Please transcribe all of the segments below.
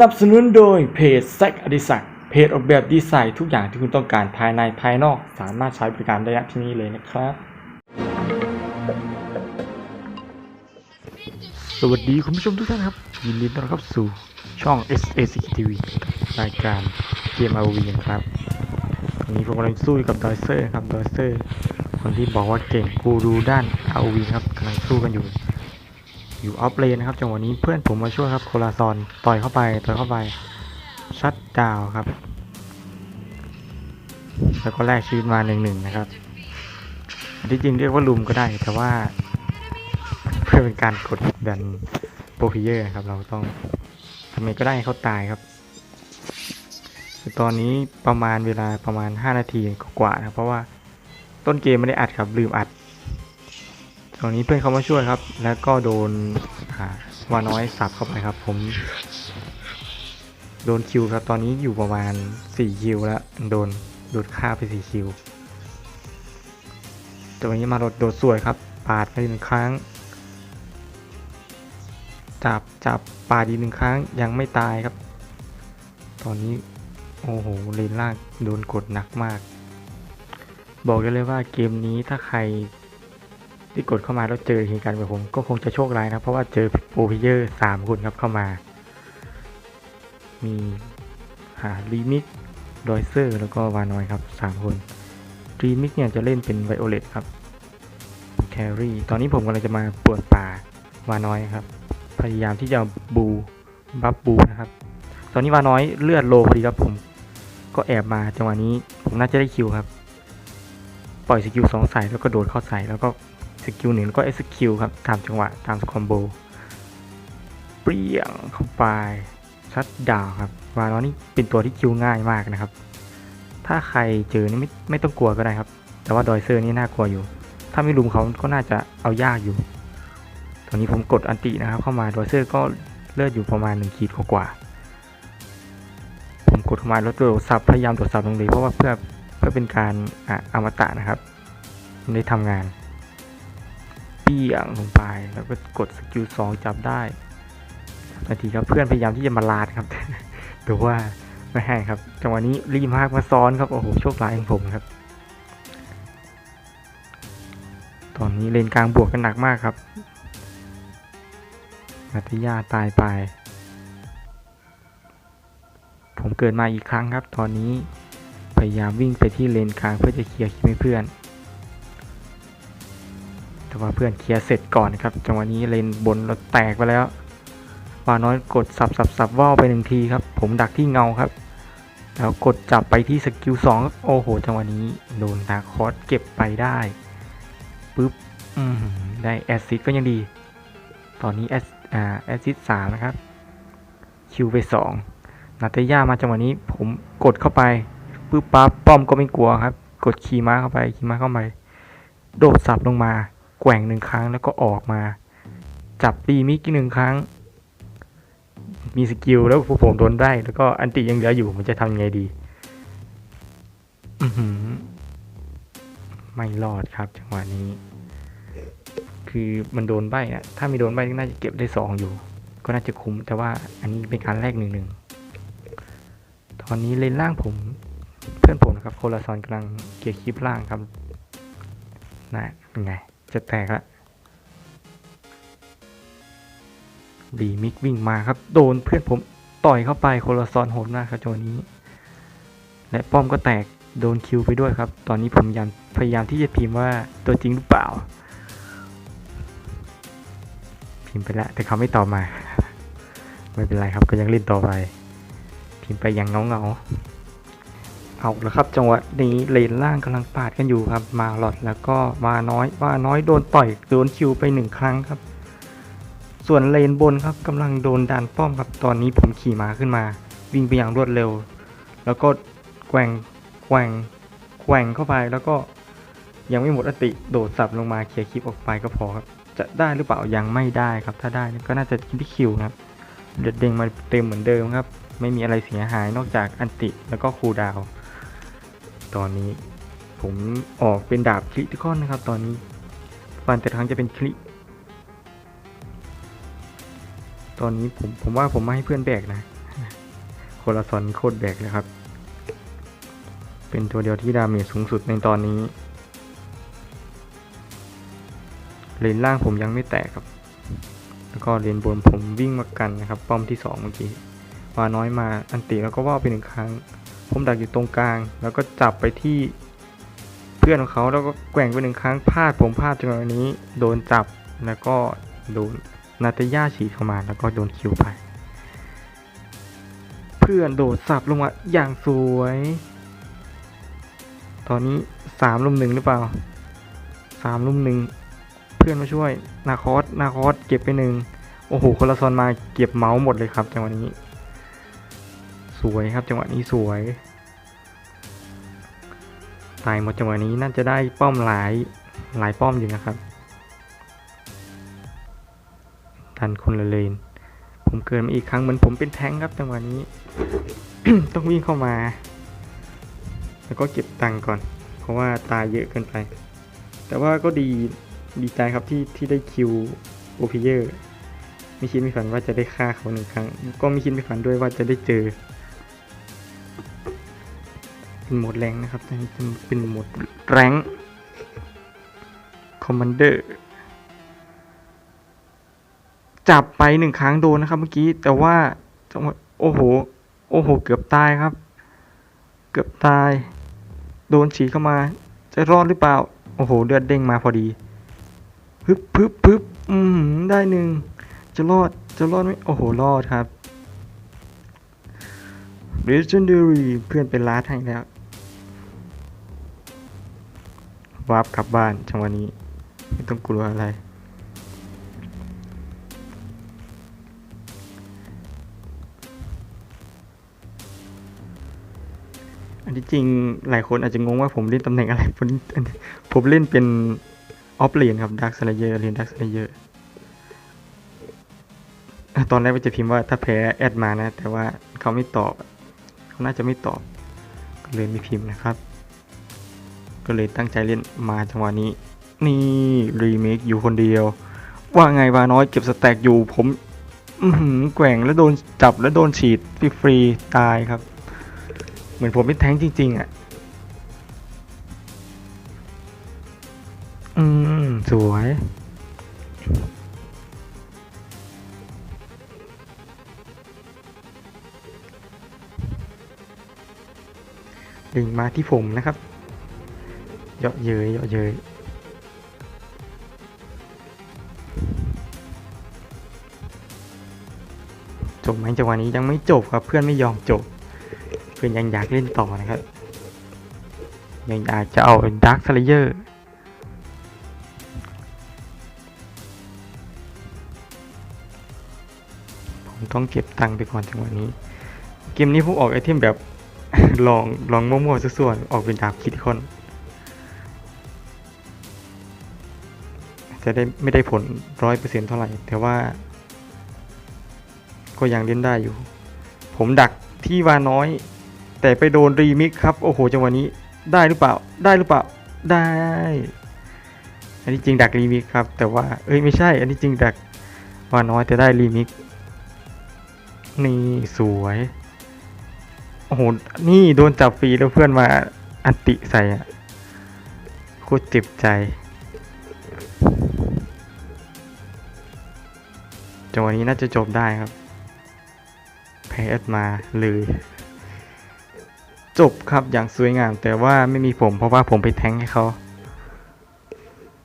นับสนุนโดยเพจแซกอดิศักเพจออกแบบดีไซน์ทุกอย่างที่คุณต้องการภายในภายนอก สามารถใช้บริการได้ที่นี่เลยนะครับ สวัสดีคุณผู้ชมทุกท่านครับ ยินดีต้อนรับสู่ช่อง SAC TV รายการเกม ROV นะครับวันนี้ผมกำลังสู้กับดอยเซอร์ครับดอยเซอร์คนที่บอกว่าเก่งกูรูด้าน ROV ครับกำลังสู้กันอยู่ อยู่ออฟเลนนะครับจังหวะนี้เพื่อนผมมาช่วยครับโคลาซอนต่อยเข้าไปต่อยเข้าไปชัดดาวครับ แล้วก็แลกชีวิตมาหนึ่งหนึ่งนะครับที่จริงเรียกว่าลุมก็ได้ แต่ว่า เพื่อเป็นการกดดันโปรเพเยอร์ครับ เราต้องทำไงก็ได้ให้เขาตายครับคือตอนนี้ประมาณเวลาประมาณ 5 นาทีกว่านะเพราะว่าต้นเกมไม่ได้อัดครับลืมอัด ตรงนี้เพื่อนเขามาช่วยครับ แล้วก็โดนวาน้อยสับเข้าไปครับ ผม โดนคิวครับตอนนี้อยู่ประมาณ4คิวแล้วโดนโดนฆ่าไป4คิวแต่วันนี้มาโดดโดดสวยครับ ปาดไปหนึ่งครั้ง จับจับปาดอีกหนึ่งครั้งยังไม่ตายครับ ตอนนี้โอ้โหเลนล่างโดนกดหนักมาก บอกได้เลยว่าเกมนี้ถ้าใคร ที่กดเข้ามาแล้วเจอเหตุการณ์แบบผมก็คงจะโชคร้ายนะ เพราะว่าเจอโปรพลเยอร์สามคนครับเข้ามา มีหาลีมิกดอยเซอร์แล้วก็วานอยครับสามคนรีมิกเนี่ยจะเล่นเป็นไวโอเลตครับแครี่ตอนนี้ผมกำลังจะมาปวดป่าวานอยครับ พยายามที่จะบูบัฟบูนะครับ ตอนนี้วาน้อยเลือดโลพอดีครับผม ก็แอบมาจังหวะนี้ผมน่าจะได้คิวครับ ปล่อยสกิลสองใส่แล้วก็โดดเข้าใส่แล้วก็ สกิลหนึ่งแล้วก็ execute ครับ ตามจังหวะตามคอมโบ เปรี้ยงเข้าไปชัดดาวครับวาลอนี่เป็นตัวที่คิวง่ายมากนะครับ ถ้าใครเจอนี่ไม่ไม่ต้องกลัวก็ได้ครับ แต่ว่าดอยเซอร์นี่น่ากลัวอยู่ ถ้าไม่ลุมเขาก็น่าจะเอายากอยู่ ตอนนี้ผมกดอันตินะครับ เข้ามาดอยเซอร์ก็เลือดอยู่ประมาณ1ขีดกว่าผมกดเข้ามาล้วโดดซับพยายามโดดซับลงเลยเพราะว่าเพื่อเพื่อเป็นการอะอมตะนะครับไม่ได้ทำงาน ปี้ยลงไป แล้วก็กดสกิลสองจับได้นาทีครับเพื่อนพยายามที่จะมาลาดครับแต่ว่าไม่ให้ครับจังหวะนี้รีมากมาซ้อนครับโอ้โหโชคร้ายของผมครับ ตอนนี้เลนกลางบวกกันหนักมากครับนัทยาตายไป ผมเกิดมาอีกครั้งครับ ตอนนี้พยายามวิ่งไปที่เลนกลางเพื่อจะเคลียร์คิวให้เพื่อน ว่าเพื่อนเคลียร์เสร็จก่อนครับจังหวะนี้เลนบนเราแตกไปแล้ววาน้อยกดสับสับสับว่าวไปหนึ่งทีครับ ผมดักที่เงาครับ แล้วกดจับไปที่สกิลสองโอ้โห จังหวะนี้โดนนาคอสเก็บไปได้ปุ๊บได้แอซิดก็ยังดี ตอนนี้แอสแอซิดสามนะครับ คิวไปสองนาเตย่ามาจังหวะนี้ผมกดเข้าไปปุ๊บปั๊บป้อมก็ไม่กลัวครับ กดขี่ม้าเข้าไปขี่ม้าเข้าไปโดดสับลงมา แกว่งหนึ่งครั้งแล้วก็ออกมา จับตีมิกหนึ่งครั้ง มีสกิลแล้วพวกผมโดนได้ แล้วก็อันติยังเหลืออยู่ผมจะทำยังไงดีอืไม่รอดครับจังหวะนี้ คือมันโดนใบอะถ้าไม่โดนใบก็น่าจะเก็บได้สองอยู่ ก็น่าจะคุ้ม แต่ว่าอันนี้เป็นการแรกหนึ่งหนึ่งตอนนี้เลนล่างผมเพื่อนผมนะครับโคลาซอนกำลังเกียร์คลิปล่างครับนะเป็นไง จะแตกละดีมิกวิ่งมาครับ โดนเพื่อนผมต่อยเข้าไปโคลาซอนโหดมากครับจวะนี้ และป้อมก็แตกโดนคิวไปด้วยครับ ตอนนี้ผมยายามพยายามที่จะพิมพ์ว่าตัวจริงหรือเปล่า พิมพ์ไปแล้วแต่เขาไม่ตอบมา ไม่เป็นไรครับก็ยังเล่นต่อไป พิมพ์ไปย่างเงาเงา เอาละครับ จังหวะนี้เลนล่างกำลังปาดกันอยู่ครับ มาหลอดแล้วก็มาน้อยว่าน้อยโดนต่อยโดนคิวไปหนึ่งครั้งครับ ส่วนเลนบนครับกำลังโดนดันป้อมครับตอนนี้ผมขี่ม้าขึ้นมา วิ่งไปอย่างรวดเร็ว แล้วก็แกว่งแกว่งแกว่งเข้าไปแล้วก็ยังไม่หมดอติโดดสับลงมาเคลียร์คลิปออกไปก็พอครับ จะได้หรือเปล่ายังไม่ได้ครับ ถ้าได้ก็น่าจะที่คิวครับเด็ดเด้งมาเต็มเหมือนเดิมครับ ไม่มีอะไรเสียหายนอกจากอันติแล้วก็คูดาวน์ ตอนนี้ ผมออกเป็นดาบคริติคอนนะครับ ตอนนี้ฟันแต่ครั้งจะเป็นคลิตอนนี้ผมผมว่าผมไม่ให้เพื่อนแบกนะคนละซอนโคตรแบกเลยครับ เป็นตัวเดียวที่ดาเมจสูงสุดในตอนนี้เลนล่างผมยังไม่แตกครับ แล้วก็เลนบนผมวิ่งมากันนะครับ ป้อมที่สองเมื่อกี้วาน้อยมาอันติแล้วก็ว่าวไปหนึ่งครั้ง ผมดักอยู่ตรงกลาง แล้วก็จับไปที่เพื่อนของเขาแล้วก็แกว่งไปหนึ่งครั้งพลาดผมพลาดจังหวะนี้ โดนจับแล้วก็โดนนาตยาฉีดเข้ามาแล้วก็โดนคิวไป เพื่อนโดดสับลงมาอย่างสวย ตอนนี้สามลุมหนึ่งหรือเปล่าสามลุมหนึ่งเพื่อนมาช่วยนาคอสนาคอสเก็บไปหนึ่งโอ้โหคนละซอนมาเก็บเมาส์หมดเลยครับจังหวะนี้ สวยครับจังหวะนี้สวยตายหมดจังหวะนี้น่าจะได้ป้อมหลายหลายป้อมอยู่นะครับทันคนละเลน ผมเกิดมาอีกครั้งเหมือนผมเป็นแท้งครับจังหวะนี้ ต้องวิ่งเข้ามา แล้วก็เก็บตังก่อน เพราะว่าตายเยอะเกินไป แต่ว่าก็ดีดีใจครับที่ที่ได้คิวโอพิเยอร์ไม่คิดไม่ฝันว่าจะได้ฆ่าเขาหนึ่งครั้ง ก็ไม่คิดไม่ฝันด้วยว่าจะได้เจอ เป็นโหมดแรงนะครับเป็นเป็นโหมดแรงคอมมานเดอร์จับไปหนึ่งครั้งโดนนะครับเมื่อกี้ แต่ว่าจังหวะโอ้โห โอ้โห เกือบตายครับ เกือบตาย โดนฉีเข้ามา จะรอดหรือเปล่า โอ้โห เลือดเด้งมาพอดีพึบพึบพึบอืมได้หนึ่ง จะรอด จะรอดไหมโอ้โห รอดครับ Legendary เพื่อนเป็นลาดให้แล้ว วาร์ปกลับบ้านจังหวะนี้ ไม่ต้องกลัวอะไร อันที่จริงหลายคนอาจจะงงว่าผมเล่นตำแหน่งอะไร ผมผมเล่นเป็นออฟเลนครับดักสไลเยอร์เรียนดักสไลเยอร์ตอนแรกว่าจะพิมพ์ว่าถ้าแพ้แอดมานะ แต่ว่าเขาไม่ตอบ เขาน่าจะไม่ตอบเลยไม่พิมพ์นะครับ ก็เลยตั้งใจเล่นมาจังหวะนี้ นี่รีเมคอยู่คนเดียว ว่าไงวาน้อยเก็บสแต็กอยู่ผมแกว่งแล้วโดนจับแล้วโดนฉีดฟรีๆตายครับ เหมือนผมเป็นแท้งจริง ๆอะอืม สวย ดึงมาที่ผมนะครับ เยาะเย้ยเยาะเย้ยจบไหมจังหวะนี้ยังไม่จบครับเพื่อนไม่ยอมจบ เพื่อนยังอยากเล่นต่อนะครับ ยังอยากจะเอาด a r k กสเลเยอร์ผมต้องเก็บตังค์ไปก่อนจังหวะนี้ เกมนี้ผมออกไอเทมแบบลองลองมั่วๆส่วนออกเป็นดาบคิดคอน จะได้ไม่ได้ผลร้อยเปอร์เซ็นต์เท่าไหร่ แต่ว่า ก็ยังเล่นได้อยู่ ผมดักที่วาน้อย แต่ไปโดนรีมิกครับ โอ้โหจังหวะนี้ได้หรือเปล่า ได้หรือเปล่า ได้ อันนี้จริงดักรีมิกครับ แต่ว่า เอ้ยไม่ใช่ อันนี้จริงดักวาน้อยแต่ได้รีมิก นี่สวย โอ้โห นี่โดนจับฟรีแล้วเพื่อนมาอันติใส่อะโคตรเจ็บใจ จังหวะนี้น่าจะจบได้ครับแพ้มาเลยจบครับอย่างสวยงาม แต่ว่าไม่มีผมเพราะว่าผมไปแทงให้เขา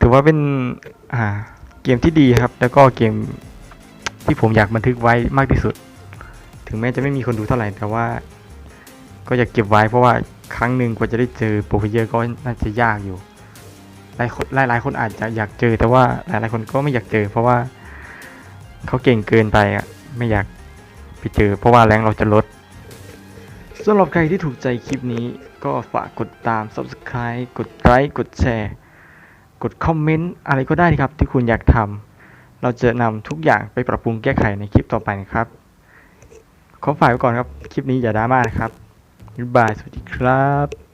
ถือว่าเป็นอ่าเกมที่ดีครับ แล้วก็เกมที่ผมอยากบันทึกไว้มากที่สุด ถึงแม้จะไม่มีคนดูเท่าไหร่ แต่ว่า ก็อยากเก็บไว้เพราะว่าครั้งหนึ่งกว่าจะได้เจอโปรเพเยอร์ก็น่าจะยากอยู่หลายคนหลายคนอาจจะอยากเจอแต่ว่าหลายหลายคนก็ไม่อยากเจอ เพราะว่า เขาเก่งเกินไปอะ ไม่อยากไปเจอ เพราะว่าแรงเราจะลดสำหรับใครที่ถูกใจคลิปนี้ ก็ฝากกดตาม subscribe กดไลค์กดแชร์ กดคอมเมนต์อะไรก็ได้ครับที่คุณอยากทำเราจะนำทุกอย่างไปปรับปรุงแก้ไขในคลิปต่อไปนะครับ ขอฝากไว้ก่อนครับ คลิปนี้อย่าดราม่านะครับบ๊ายบายสวัสดีครับ